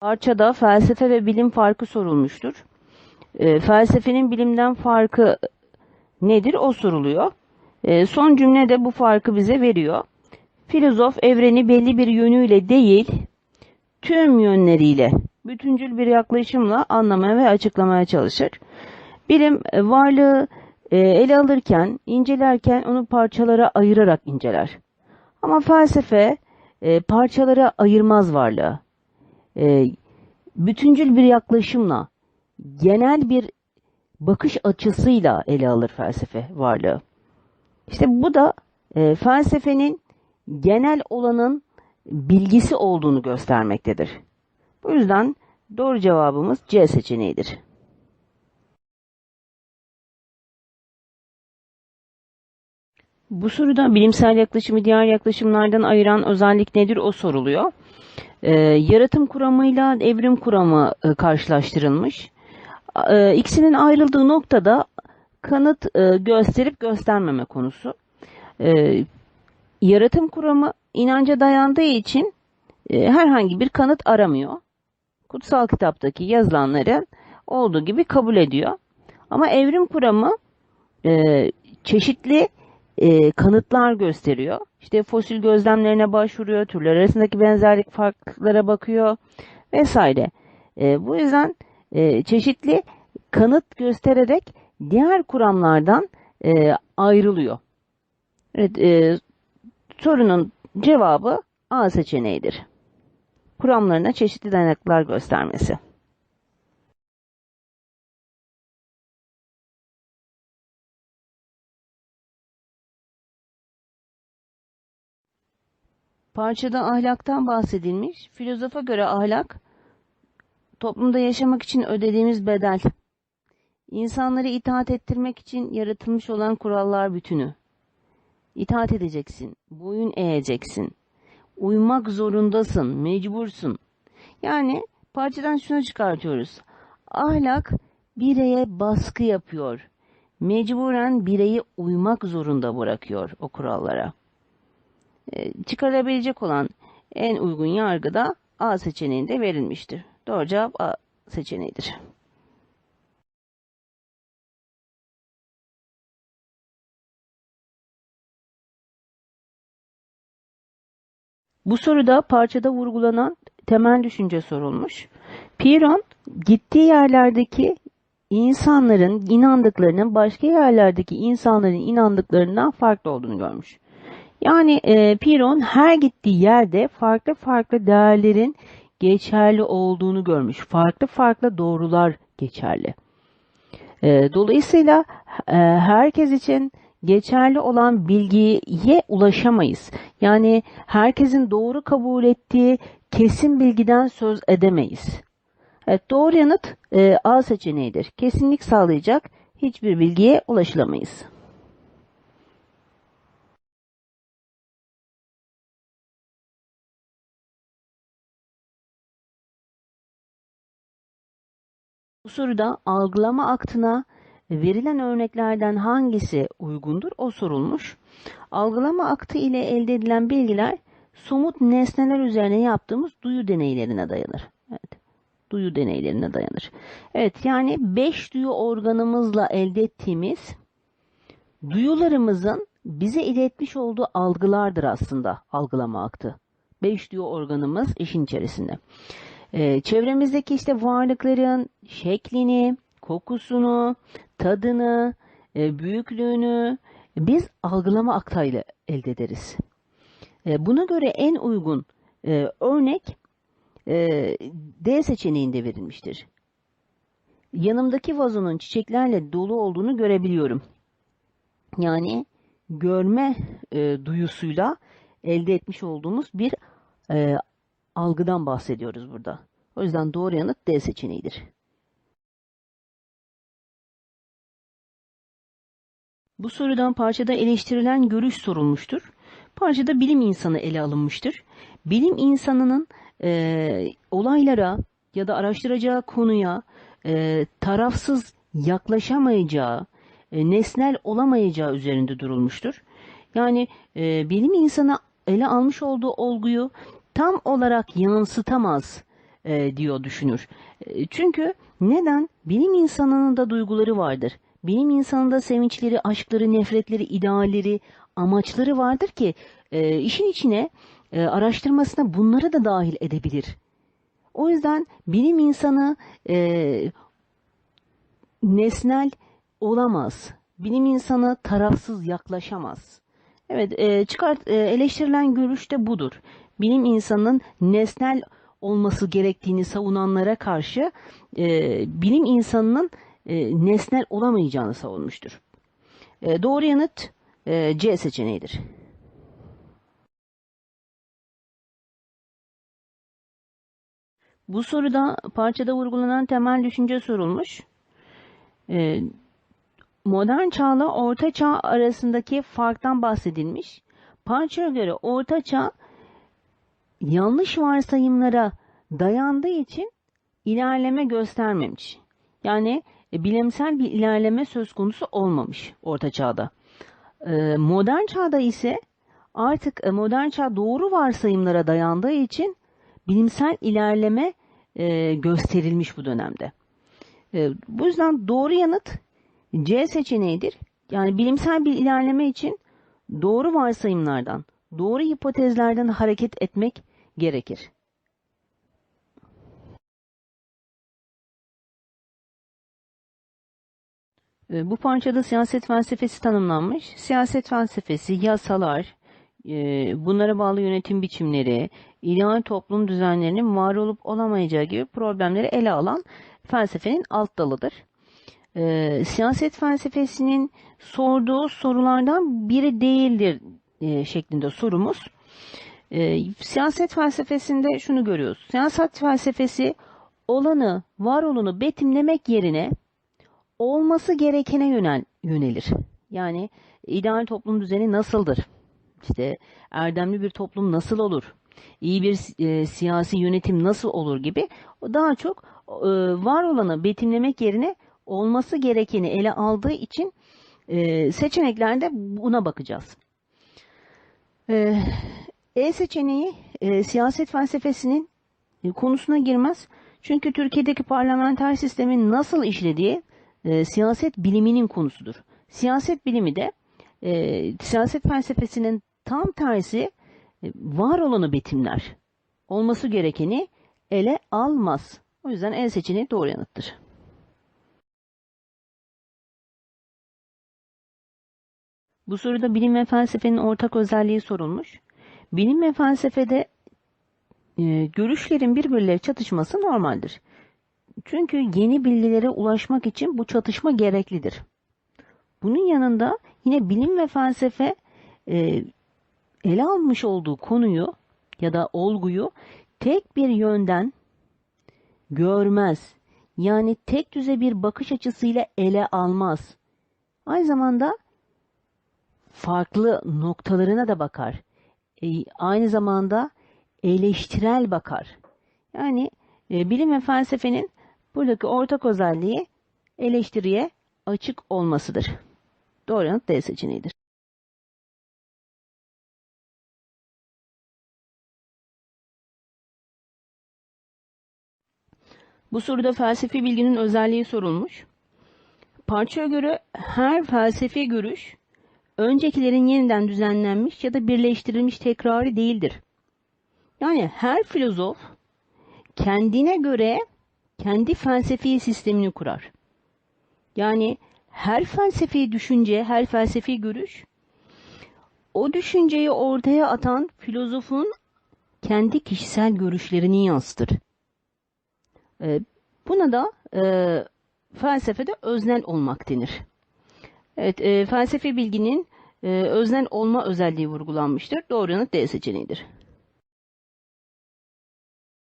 Parçada felsefe ve bilim farkı sorulmuştur. E, felsefenin bilimden farkı nedir o soruluyor. E, son cümle de bu farkı bize veriyor. Filozof evreni belli bir yönüyle değil, tüm yönleriyle, bütüncül bir yaklaşımla anlamaya ve açıklamaya çalışır. Bilim e, varlığı e, ele alırken, incelerken onu parçalara ayırarak inceler. Ama felsefe e, parçalara ayırmaz varlığı. E, bütüncül bir yaklaşımla, genel bir bakış açısıyla ele alır felsefe varlığı. İşte bu da e, felsefenin genel olanın bilgisi olduğunu göstermektedir. Bu yüzden doğru cevabımız C seçeneğidir. Bu soruda bilimsel yaklaşımı diğer yaklaşımlardan ayıran özellik nedir o soruluyor. Ee, yaratım kuramıyla evrim kuramı e, karşılaştırılmış. E, ikisinin ayrıldığı noktada kanıt e, gösterip göstermeme konusu. E, yaratım kuramı inanca dayandığı için e, herhangi bir kanıt aramıyor. Kutsal kitaptaki yazılanları olduğu gibi kabul ediyor. Ama evrim kuramı e, çeşitli e, kanıtlar gösteriyor. İşte fosil gözlemlerine başvuruyor, türler arasındaki benzerlik farklılıklara bakıyor vesaire. E, bu yüzden e, çeşitli kanıt göstererek diğer kuramlardan e, ayrılıyor. Evet, e, sorunun cevabı A seçeneğidir. Kuramlarına çeşitli dayanıklar göstermesi. Parçada ahlaktan bahsedilmiş. Filozofa göre ahlak, toplumda yaşamak için ödediğimiz bedel. İnsanları itaat ettirmek için yaratılmış olan kurallar bütünü. İtaat edeceksin, boyun eğeceksin, uymak zorundasın, mecbursun. Yani parçadan şunu çıkartıyoruz. Ahlak bireye baskı yapıyor. Mecburen bireyi uymak zorunda bırakıyor o kurallara. E, çıkarabilecek olan en uygun yargı da A seçeneğinde verilmiştir. Doğru cevap A seçeneğidir. Bu soruda parçada vurgulanan temel düşünce sorulmuş. Piron gittiği yerlerdeki insanların inandıklarının başka yerlerdeki insanların inandıklarından farklı olduğunu görmüş. Yani e, Piron her gittiği yerde farklı farklı değerlerin geçerli olduğunu görmüş. Farklı farklı doğrular geçerli. E, dolayısıyla e, herkes için geçerli olan bilgiye ulaşamayız. Yani herkesin doğru kabul ettiği kesin bilgiden söz edemeyiz. Evet, doğru yanıt e, A seçeneğidir. Kesinlik sağlayacak hiçbir bilgiye ulaşılamayız. Bu soruda algılama aktına verilen örneklerden hangisi uygundur o sorulmuş. Algılama aktı ile elde edilen bilgiler somut nesneler üzerine yaptığımız duyu deneylerine dayanır. Evet. Duyu deneylerine dayanır. Evet yani beş duyu organımızla elde ettiğimiz duyularımızın bize iletmiş olduğu algılardır aslında algılama aktı. Beş duyu organımız işin içerisinde. Ee, çevremizdeki işte varlıkların şeklini, kokusunu, tadını, e, büyüklüğünü biz algılama aktayla elde ederiz. E, buna göre en uygun e, örnek D seçeneğinde verilmiştir. Yanımdaki vazonun çiçeklerle dolu olduğunu görebiliyorum. Yani görme duyusuyla elde etmiş olduğumuz bir algıdan bahsediyoruz burada. O yüzden doğru yanıt D seçeneğidir. Bu sorudan parçada eleştirilen görüş sorulmuştur. Parçada bilim insanı ele alınmıştır. Bilim insanının e, olaylara ya da araştıracağı konuya e, tarafsız yaklaşamayacağı, e, nesnel olamayacağı üzerinde durulmuştur. Yani e, bilim insanı ele almış olduğu olguyu tam olarak yansıtamaz, e, diyor düşünür. E, çünkü neden? Bilim insanının da duyguları vardır. Bilim insanında sevinçleri, aşkları, nefretleri, idealleri, amaçları vardır ki e, işin içine e, araştırmasına bunları da dahil edebilir. O yüzden bilim insanı e, nesnel olamaz. Bilim insanı tarafsız yaklaşamaz. Evet, e, çıkart e, eleştirilen görüş de budur. Bilim insanının nesnel olması gerektiğini savunanlara karşı e, bilim insanının e, nesnel olamayacağını savunmuştur. E, doğru yanıt e, C seçeneğidir. Bu soruda parçada vurgulanan temel düşünce sorulmuş. E, modern çağla orta çağ arasındaki farktan bahsedilmiş. Parçaya göre orta çağ yanlış varsayımlara dayandığı için ilerleme göstermemiş. Yani e, bilimsel bir ilerleme söz konusu olmamış orta çağda. E, modern çağda ise artık e, modern çağ doğru varsayımlara dayandığı için bilimsel ilerleme gösterilmiş bu dönemde. Bu yüzden doğru yanıt C seçeneğidir. Yani bilimsel bir ilerleme için doğru varsayımlardan, doğru hipotezlerden hareket etmek gerekir. Ee, bu parçada siyaset felsefesi tanımlanmış. Siyaset felsefesi, yasalar, e, bunlara bağlı yönetim biçimleri, ideal toplum düzenlerinin var olup olamayacağı gibi problemleri ele alan felsefenin alt dalıdır. Ee, siyaset felsefesinin sorduğu sorulardan biri değildir e, şeklinde sorumuz. Ee, siyaset felsefesinde şunu görüyoruz. Siyaset felsefesi olanı, var olanı betimlemek yerine olması gerekene yönel, yönelir. Yani ideal toplum düzeni nasıldır? İşte erdemli bir toplum nasıl olur? İyi bir e, siyasi yönetim nasıl olur gibi daha çok e, var olanı betimlemek yerine olması gerekeni ele aldığı için e, seçeneklerde buna bakacağız. E, e seçeneği e, siyaset felsefesinin e, konusuna girmez. Çünkü Türkiye'deki parlamenter sistemin nasıl işlediği e, siyaset biliminin konusudur. Siyaset bilimi de e, siyaset felsefesinin tam tersi e, var olanı betimler. Olması gerekeni ele almaz. O yüzden el seçeneği doğru yanıttır. Bu soruda bilim ve felsefenin ortak özelliği sorulmuş. Bilim ve felsefede e, görüşlerin birbirleri çatışması normaldir. Çünkü yeni bilgilere ulaşmak için bu çatışma gereklidir. Bunun yanında yine bilim ve felsefe e, ele almış olduğu konuyu ya da olguyu tek bir yönden görmez. Yani tek düze bir bakış açısıyla ele almaz. Aynı zamanda farklı noktalarına da bakar. E, aynı zamanda eleştirel bakar. Yani e, bilim ve felsefenin buradaki ortak özelliği eleştiriye açık olmasıdır. Doğru yanıt D seçeneğidir. Bu soruda felsefi bilginin özelliği sorulmuş. Parçaya göre her felsefi görüş öncekilerin yeniden düzenlenmiş ya da birleştirilmiş tekrarı değildir. Yani her filozof kendine göre kendi felsefi sistemini kurar. Yani her felsefi düşünce, her felsefi görüş o düşünceyi ortaya atan filozofun kendi kişisel görüşlerini yansıtır. E, buna da e, felsefede öznel olmak denir. Evet, e, felsefi bilginin e, öznel olma özelliği vurgulanmıştır. Doğru yanıt D seçeneğidir.